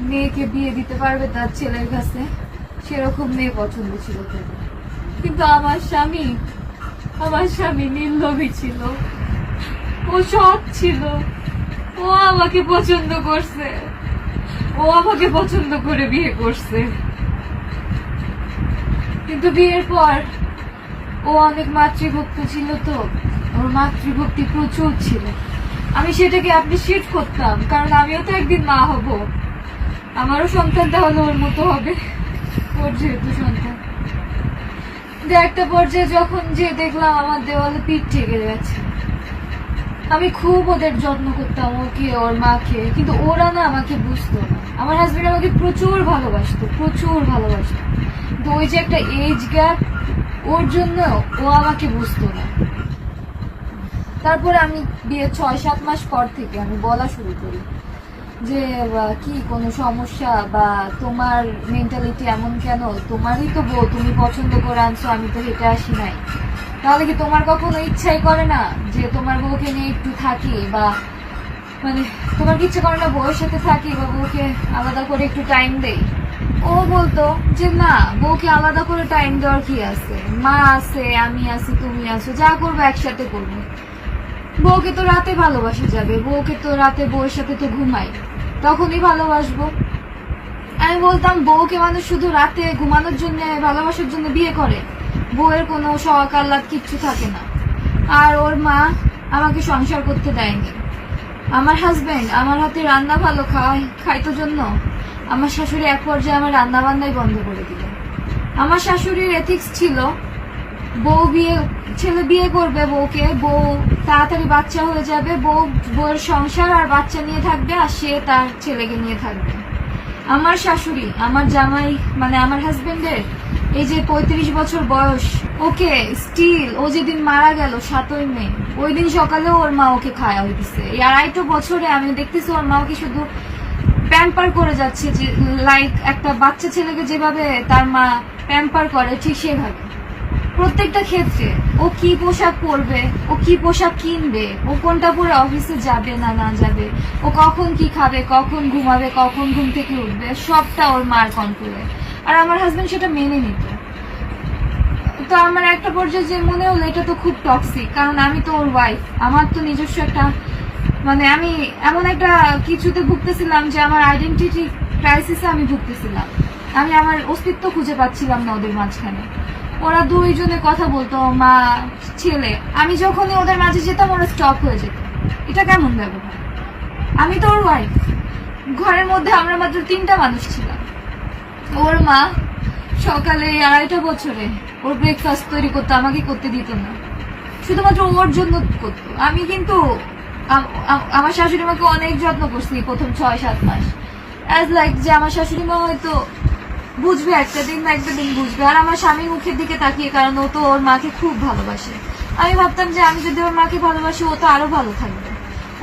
মেয়েকে বিয়ে দিতে পারবে তার ছেলের কাছে, সেরকম মেয়ে পছন্দ ছিল কিন্তু আমার স্বামী আমার স্বামী নির্লোভী ছিল। ও সৎ ছিল। ও আমাকে পছন্দ করছে। ও আমাকে পছন্দ করে বিয়ে করছে। কিন্তু বিয়ের পর ও অনেক মাতৃভক্ত ছিল তো। ওর মাতৃভক্তি প্রচুর ছিল। আমি সেটাকে অ্যাপ্রিসিয়েট করতাম, কারণ আমিও তো একদিন মা হব। আমারও সন্তান তাহলে ওর মতো হবে। ওর যেহেতু সন্তান। একটা পর্যায়ে যখন যে দেখলাম আমার দেওয়ালে পিঠ ঠেকে গেছে আমি খুব ওদের যত্ন করতাম, ওকে, ওর মাকে, কিন্তু ওরা না আমাকে বুঝতো না। আমার হাজবেন্ড আমাকে প্রচুর ভালোবাসতো প্রচুর ভালোবাসতো। কিন্তু ওই যে একটা এজ গ্যাপ ওর জন্য ও আমাকে বুঝতো না। তারপরে আমি বিয়ে ছয় সাত মাস পর থেকে আমি বলা শুরু করি। যে কি, কোনো সমস্যা বা তোমার মেন্টালিটি এমন কেন? তোমারই তো বউ, তুমি পছন্দ করে আনছো, আমি তো হেঁটে আসি নাই। তাহলে কি তোমার কখনো ইচ্ছাই করে না যে তোমার বউকে নিয়ে একটু থাকি বা মানে তোমার কি ইচ্ছে করে না বউয়ের সাথে থাকি বা বউকে আলাদা করে একটু টাইম দেই? ও বলতো যে, না, বউকে আলাদা করে টাইম দেওয়ার কি আছে? মা আছে, আমি আছি, তুমি আছো, যা করব একসাথে করব। বউকে তো রাতে ভালোবাসা যাবে, বউকে তো রাতে বউয়ের সাথে তো ঘুমাই। তখনই ভালোবাসবো। আমি বলতাম, বউকে মানুষ শুধু রাতে ঘুমানোর জন্য, ভালোবাসার জন্য বিয়ে করে। বউয়ের কোনো শখ কিচ্ছু থাকে না। আর ওর মা আমাকে সংসার করতে দেয়নি। আমার হাজব্যান্ড আমার হাতে রান্না ভালো খায় খাইতো জন্য আমার শাশুড়ি এক পর্যায়ে আমার রান্না বান্নাই বন্ধ করে দিল। আমার শাশুড়ির এথিক্স ছিল বউ বিয়ে, ছেলে বিয়ে করবে বউকে, বউ তাড়াতাড়ি বাচ্চা হয়ে যাবে, বউ, বউয়ের সংসার আর বাচ্চা নিয়ে থাকবে আর সে তার ছেলেকে নিয়ে থাকবে। আমার শাশুড়ি, আমার জামাই মানে আমার হাজবেন্ডের এই যে পঁয়ত্রিশ বছর বয়স, ওকে স্টিল ও যেদিন মারা গেল সাতই মে ওই দিন সকালেও ওর মা ওকে খাওয়া হইতেছে এই আড়াইটো বছরে আমি দেখতেছি ওর মা ওকে শুধু প্যাম্পার করে যাচ্ছে যে লাইক একটা বাচ্চা ছেলেকে যেভাবে তার মা প্যাম্পার করে, ঠিক সেভাবে প্রত্যেকটা ক্ষেত্রে ও কি পোশাক পরবে, ও কি পোশাক কিনবে, ও কোনটা পরে অফিসে যাবে না না যাবে, ও কখন কি খাবে, কখন ঘুমাবে, কখন ঘুম থেকে উঠবে, সবটা ওর মার কন্ট্রোলে আর আমার হাজব্যান্ড সেটা মেনে নিত। তো আমার একটা পর্যায়ে যে মনে হলো, এটা তো খুব টক্সিক কারণ আমি তো ওর ওয়াইফ আমার তো নিজস্ব একটা মানে আমি এমন একটা কিছুতে ভুগতেছিলাম যে আমার আইডেন্টিটি ক্রাইসিসে আমি ভুগতেছিলাম। আমি আমার অস্তিত্ব খুঁজে পাচ্ছিলাম না ওদের মাঝখানে। ওরা দুইজনে কথা বলতো, মা, ছেলে। আমি যখনই ওদের মাঝে যেতাম, ওরা স্টপ হয়ে যেত। এটা কেমন ব্যবহার? আমি তো ওর ওয়াইফ ঘরের মধ্যে আমরা মাত্র তিনটা মানুষ ছিলাম। ওর মা সকালে আড়াইটা বছরে ওর ব্রেকফাস্ট তৈরি করতো, আমাকে করতে দিত না। শুধুমাত্র ওর জন্য করতো। আমি কিন্তু, আম- আম- আমার শাশুড়ি মাকে অনেক যত্ন করছি প্রথম ছয়, সাত মাস। অ্যাজ লাইক যে আমার শাশুড়ি মা হয়তো বুঝবে, একটা দিন না একটা দিন বুঝবে। আর আমার স্বামীর মুখের দিকে তাকিয়ে, কারণ ও তো ওর মাকে খুব ভালোবাসে। আমি ভাবতাম যে আমি যদি ওর মাকে ভালোবাসি, ও তো আরও ভালো থাকবে।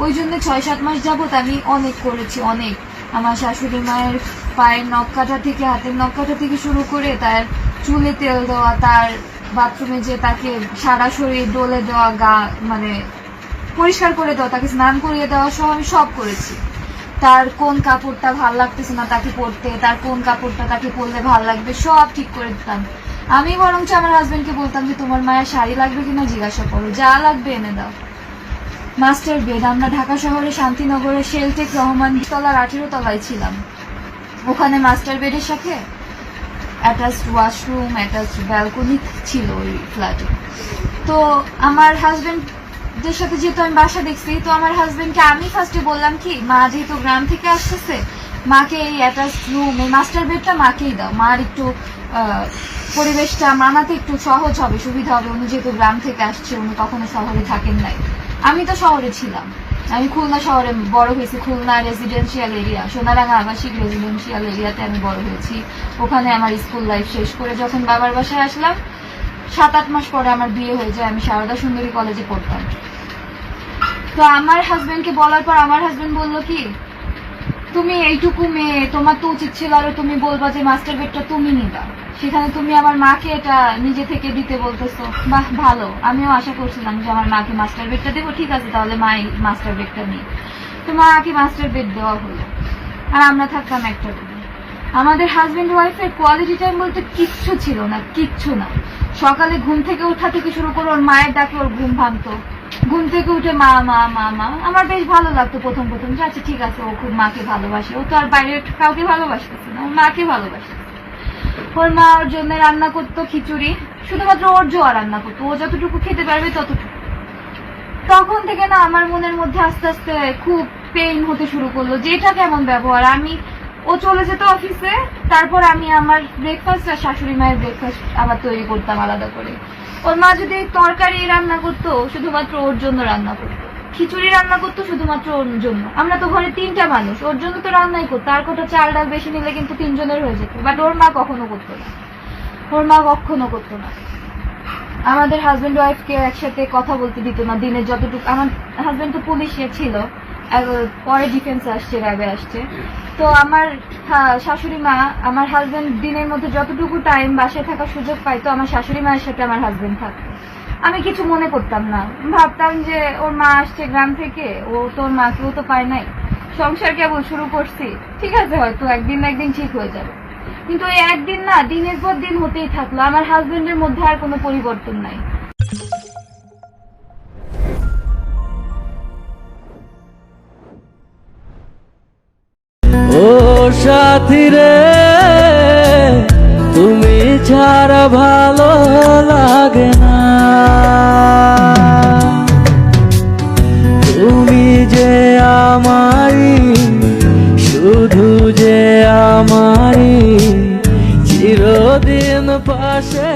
ওই জন্য ছয় সাত মাস যাবত আমি অনেক করেছি, অনেক। আমার শাশুড়ি মায়ের পায়ের নখ কাটা থেকে, হাতের নখ কাটা থেকে শুরু করে, তার চুলে তেল দেওয়া, তার বাথরুমে যে তাকে সারা শরীর ডলে দেওয়া, গা মানে পরিষ্কার করে দেওয়া, তাকে স্নান করিয়ে দেওয়া সহ আমি সব করেছি। তার কোন কাপড়টা ভালো লাগতেছে না তাকে পরতে, তার কোন কাপড়টা তাকে পরলে ভালো লাগবে, সব ঠিক করে দিতাম। আমি বরঞ্চ আমার হাজবেন্ডকে বলতাম যে, তোমার মায়ের শাড়ি লাগবে কিনা জিজ্ঞাসা করো, যা লাগবে এনে দাও। মাস্টার বেড আমরা ঢাকা শহরে শান্তিনগরের শেলটেক রহমান তলার আঠেরো তলায় ছিলাম। ওখানে মাস্টার বেডের সাথে অ্যাটাচড ওয়াশরুম অ্যাটাচড ব্যালকনি ছিল ওই ফ্ল্যাটে তো আমার হাজবেন্ডদের সাথে যেহেতু আমি বাসা দেখছি, তো আমার হাজবেন্ডকে আমি ফার্স্টে বললাম কি, মা যেহেতু গ্রাম থেকে আসতেছে, মাকে এই অ্যাটাচ রুম এই মাস্টার বেডটা মাকেই দাও। মার একটু পরিবেশটা মানাতে একটু সহজ হবে, সুবিধা হবে। উনি যেহেতু গ্রাম থেকে আসছে, উনি কখনো শহরে থাকেন নাই। আমি তো শহরে ছিলাম। আমি খুলনা শহরে বড় হয়েছি। খুলনা রেসিডেন্সিয়াল এরিয়া সোনারাঙ্গা আবাসিক রেসিডেন্সিয়াল এরিয়াতে আমি বড় হয়েছি। ওখানে আমার স্কুল লাইফ শেষ করে যখন বাবার বাসায় আসলাম সাত, আট মাস পরে আমার বিয়ে হয়ে যায়, আমি সারদা সুন্দরী কলেজে পড়তাম। তো আমার হাজবেন্ডকে বলার পর আমার হাজবেন্ড বলল কি, তুমি এইটুকু মেয়ে, তোমার তো উচিত ছিল আরও তুমি বলবা যে মাস্টার বেডটা তুমি নিবা। সেখানে তুমি আমার মাকে এটা নিজে থেকে দিতে বলতেছো। বাহ, ভালো। আমিও আশা করছিলাম যে আমার মাকে মাস্টার বেডটা দেবো। ঠিক আছে, তাহলে মা এই মাস্টার বেডটা নিই তো মাকে মাস্টার বেড দেওয়া হলো। আর আমরা থাকতাম একটা আমাদের হাজবেন্ড ওয়াইফের কোয়ালিটি টাইম বলতে কিচ্ছু ছিল না, কিচ্ছু না। সকালে ঘুম থেকে ওঠা থেকে শুরু করে ওর মায়ের ডাকে ওর ঘুম ভাঙতো। ঘুম থেকে উঠে, মা মা মা মা। আমার বেশ ভালো লাগতো প্রথম প্রথম। যে আচ্ছা ঠিক আছে, ও খুব মাকে ভালোবাসে। ও তো আর বাইরের কাউকে ভালোবাসতেছে না, ওর মাকে ভালোবাসে ওর মা ওর জন্য রান্না করতো খিচুড়ি, শুধুমাত্র ওর জোয়া রান্না করতো। ও যতটুকু খেতে পারবে ততটুকু। তখন থেকে না আমার মনের মধ্যে আস্তে আস্তে খুব পেইন হতে শুরু করল। যে এটা কেমন ব্যবহার, আমি ও চলে যেত অফিসে, তারপর আমি আমার ব্রেকফাস্ট আর শাশুড়ি মায়ের ব্রেকফাস্ট আবার তৈরি করতাম আলাদা করে। ওর মা যদি তরকারি রান্না করতো, শুধুমাত্র ওর জন্য রান্না করতো। খিচুড়ি রান্না করতো শুধুমাত্র ওর জন্য। আমরা তো ঘরে তিনটা মানুষ, ওর জন্য তো রান্নাই করতো। আর কোথাও চাল ডাল বেশি নিলে কিন্তু তিনজনের হয়ে যেত। বাট ওর মা কখনো করতো না। ওর মা কখনো করতো না। আমাদের হাজবেন্ড ওয়াইফকে একসাথে কথা বলতে দিত না, দিনে যতটুকু আমার হাজবেন্ড তো পুলিশে ছিল। পরে ডিফেন্স আসছে, র্যাবে আসছে। তো আমার হা- শাশুড়ি মা, আমার হাজবেন্ড দিনের মধ্যে যতটুকু টাইম বাসায় থাকার সুযোগ পাইতো আমার শাশুড়ি মায়ের সাথে আমার হাজবেন্ড থাকতো আমি কিছু মনে করতাম না। ভাবতাম যে ওর মা আসছে গ্রাম থেকে, ও তোর মাকেও তো পায় নাই। সংসার কেবল শুরু করছি। ঠিক আছে, হয়তো একদিন না একদিন ঠিক হয়ে যাবে। কিন্তু ওই একদিন না, দিনের পর দিন হতেই থাকল। আমার হাজবেন্ডের মধ্যে আর কোনো পরিবর্তন নাই। সাথী রে, তুমি ছাড়া ভালো লাগে না। তুমি যে আমারি, শুধু যে আমারি, চিরদিন পাশে